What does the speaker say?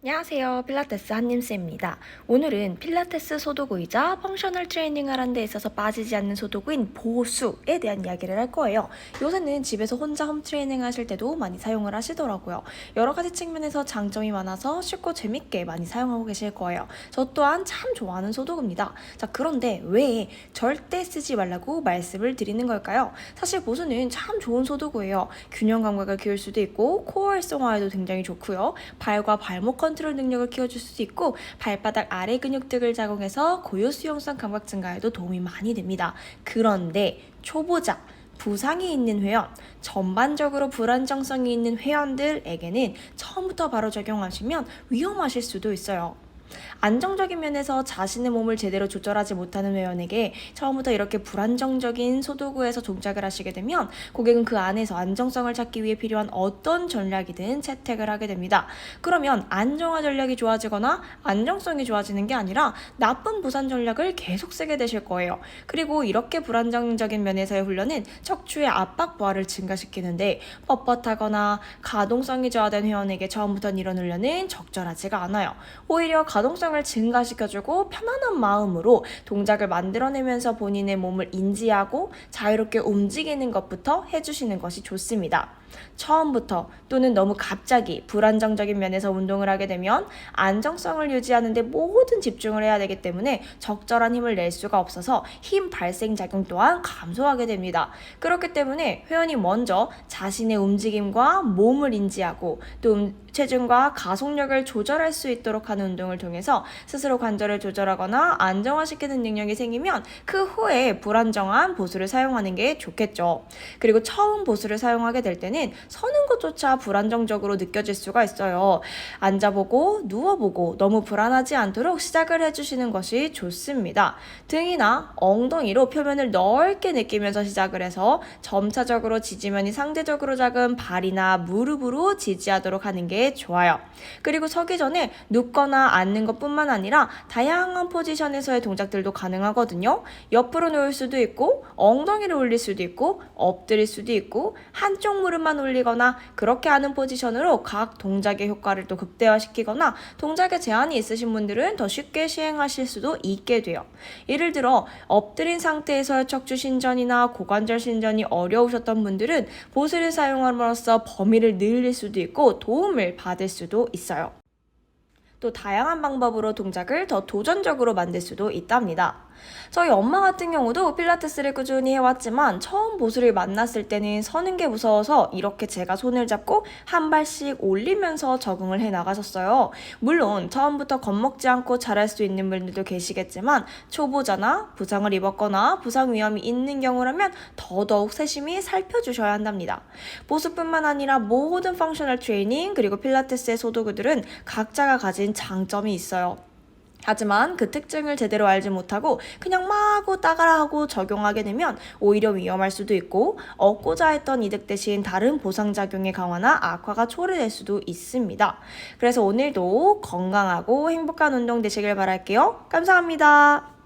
안녕하세요. 필라테스 한님쌤입니다. 오늘은 필라테스 소도구이자 펑셔널 트레이닝을 하는 데 있어서 빠지지 않는 소도구인 보수에 대한 이야기를 할 거예요. 요새는 집에서 혼자 홈 트레이닝 하실 때도 많이 사용을 하시더라고요. 여러 가지 측면에서 장점이 많아서 쉽고 재밌게 많이 사용하고 계실 거예요. 저 또한 참 좋아하는 소도구입니다. 자, 그런데 왜 절대 쓰지 말라고 말씀을 드리는 걸까요? 사실 보수는 참 좋은 소도구예요. 균형 감각을 키울 수도 있고 코어 활성화에도 굉장히 좋고요. 발과 발목 컨트롤 능력을 키워줄 수도 있고 발바닥 아래 근육 등을 자극해서 고요 수용성 감각 증가에도 도움이 많이 됩니다. 그런데 초보자 부상이 있는 회원, 전반적으로 불안정성이 있는 회원들에게는 처음부터 바로 적용하시면 위험하실 수도 있어요. 안정적인 면에서 자신의 몸을 제대로 조절하지 못하는 회원에게 처음부터 이렇게 불안정적인 소도구에서 동작을 하시게 되면 고객은 그 안에서 안정성을 찾기 위해 필요한 어떤 전략이든 채택을 하게 됩니다. 그러면 안정화 전략이 좋아지거나 안정성이 좋아지는 게 아니라 나쁜 부산 전략을 계속 쓰게 되실 거예요. 그리고 이렇게 불안정적인 면에서의 훈련은 척추의 압박 부하를 증가시키는데 뻣뻣하거나 가동성이 저하된 회원에게 처음부터 이런 훈련은 적절하지가 않아요. 오히려 가동성 을 증가시켜주고 편안한 마음으로 동작을 만들어내면서 본인의 몸을 인지하고 자유롭게 움직이는 것부터 해주시는 것이 좋습니다. 처음부터 또는 너무 갑자기 불안정적인 면에서 운동을 하게 되면 안정성을 유지하는데 모든 집중을 해야 되기 때문에 적절한 힘을 낼 수가 없어서 힘 발생 작용 또한 감소하게 됩니다. 그렇기 때문에 회원이 먼저 자신의 움직임과 몸을 인지하고 또 음- 체중과 가속력을 조절할 수 있도록 하는 운동을 통해서 스스로 관절을 조절하거나 안정화시키는 능력이 생기면 그 후에 불안정한 보수를 사용하는 게 좋겠죠. 그리고 처음 보수를 사용하게 될 때는 서는 것조차 불안정적으로 느껴질 수가 있어요. 앉아보고 누워보고 너무 불안하지 않도록 시작을 해주시는 것이 좋습니다. 등이나 엉덩이로 표면을 넓게 느끼면서 시작을 해서 점차적으로 지지면이 상대적으로 작은 발이나 무릎으로 지지하도록 하는 게 좋아요. 그리고 서기 전에 눕거나 앉는 것뿐만 아니라 다양한 포지션에서의 동작들도 가능하거든요. 옆으로 누울 수도 있고 엉덩이를 올릴 수도 있고 엎드릴 수도 있고 한쪽 무릎만 올리거나 그렇게 하는 포지션으로 각 동작의 효과를 또 극대화시키거나 동작에 제한이 있으신 분들은 더 쉽게 시행하실 수도 있게 돼요. 예를 들어 엎드린 상태에서 척추 신전이나 고관절 신전이 어려우셨던 분들은 보스를 사용함으로써 범위를 늘릴 수도 있고 도움을 받을 수도 있어요. 또 다양한 방법으로 동작을 더 도전적으로 만들 수도 있답니다. 저희 엄마 같은 경우도 필라테스를 꾸준히 해왔지만 처음 보수를 만났을 때는 서는 게 무서워서 이렇게 제가 손을 잡고 한 발씩 올리면서 적응을 해 나가셨어요. 물론 처음부터 겁먹지 않고 잘할 수 있는 분들도 계시겠지만 초보자나 부상을 입었거나 부상 위험이 있는 경우라면 더더욱 세심히 살펴주셔야 한답니다. 보수뿐만 아니라 모든 펑셔널 트레이닝 그리고 필라테스의 소도구들은 각자가 가진 장점이 있어요. 하지만 그 특징을 제대로 알지 못하고 그냥 마구 따라하고 적용하게 되면 오히려 위험할 수도 있고 얻고자 했던 이득 대신 다른 보상작용의 강화나 악화가 초래될 수도 있습니다. 그래서 오늘도 건강하고 행복한 운동 되시길 바랄게요. 감사합니다.